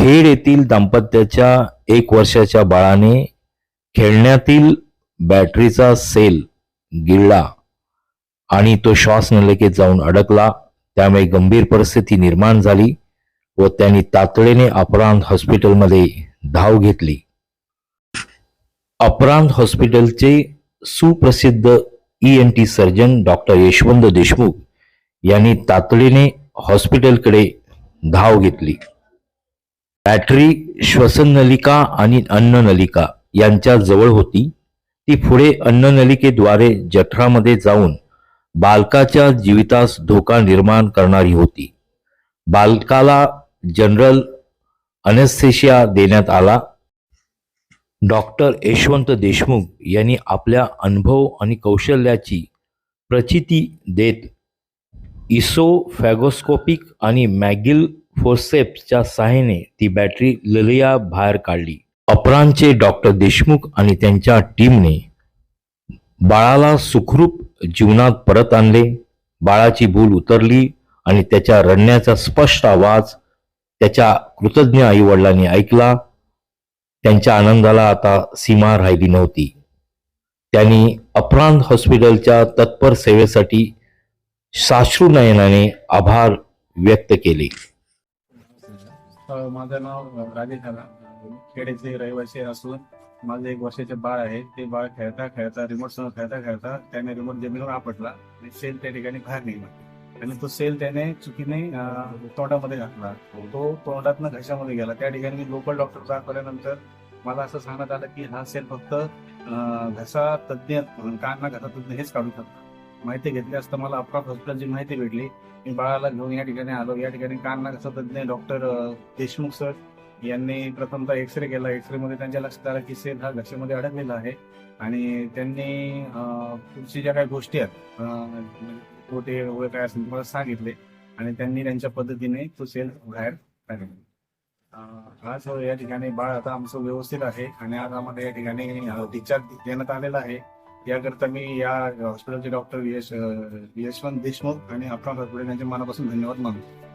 खेड येथील दाम्पत्याच्या एक वर्षाच्या बाळाने खेळण्यातील बॅटरीचा सेल गिळला आणि तो श्वास नलिकेत जाऊन अडकला. त्यामुळे गंभीर परिस्थिती निर्माण झाली व त्यांनी तातडीने अपरांत हॉस्पिटलमध्ये धाव घेतली. अपरांत हॉस्पिटलचे सुप्रसिद्ध E N T surgeon doctor Yashwant Deshmukh यांनी तातडीने हॉस्पिटलकडे धाव घेतली. बॅटरी श्वसननलिका आणि अन्ननलिका यांच्या जवळ होती. ती पुढे अन्ननलिकेद्वारे जठरामध्ये जाऊन बालकाच्या जीवितास धोका निर्माण करणारी होती. बालकाला जनरल अनेस्थेशिया देण्यात आला. डॉक्टर यशवंत देशमुख यांनी आपल्या अनुभव आणि कौशल्याची प्रचिती देत इसोफॅगोस्कोपिक आणि मॅगिल फोर्सेप्सच्या सहाय्याने ती बॅटरी ललिया बाहेर काढली. अपरांचे डॉक्टर देशमुख आणि त्यांच्या टीमने बाळाला सुखरूप जीवनात परत आणले. बाळाची भूल उतरली आणि त्याच्या रडण्याचा स्पष्ट आवाज त्याच्या कृतज्ञ आईवडिलांनी ऐकला. त्यांच्या आनंदाला आता सीमा राहिली नव्हती. त्यांनी अपरांत हॉस्पिटलच्या तत्पर सेवेसाठी साश्रुनयनाने आभार व्यक्त केले. माझं नाव राजेश झाला खेड्याचे रहिवासी असून माझं एक वर्षाचे बाळ आहे. ते बाळ खेळता खेळता रिमोट समोर खेळता खेळता त्याने रिमोट जमिनीवर आपटला आणि सेल त्या ठिकाणी बाहेर निघला. आणि तो सेल त्याने चुकीने तोंडामध्ये घातला. तो तोंडातनं घशामध्ये गेला. त्या ठिकाणी मी लोकल डॉक्टर दाखवल्यानंतर मला असं सांगण्यात आलं की हा सेल फक्त घसा तज्ज्ञ कान घसा तज्ज्ञ हेच काढू शकतात माहिती घेतली असता मला अपराध हॉस्पिटलची माहिती भेटली. मी बाळाला घेऊन या ठिकाणी आलो. या ठिकाणी कान नाक तज्ज्ञ डॉक्टर देशमुख सर यांनी प्रथमतः एक्सरे केला. एक्सरे मध्ये त्यांच्या लक्षात आलं की सेल हा घशामध्ये अडकलेला आहे आणि त्यांनी पुढची ज्या काही गोष्टी आहेत अं, वगैरे काय असेल तुम्हाला मला सांगितले आणि त्यांनी त्यांच्या पद्धतीने तो सेल बाहेर काढला. आज या ठिकाणी बाळ आता आमचं व्यवस्थित आहे आणि आज आम्हाला या ठिकाणी डिस्चार्ज देण्यात आलेला आहे. याकरता मी या हॉस्पिटलचे डॉक्टर यश यशवंत देशमुख आणि आपण हॉस्पिटल यांचे मनापासून धन्यवाद मानतो.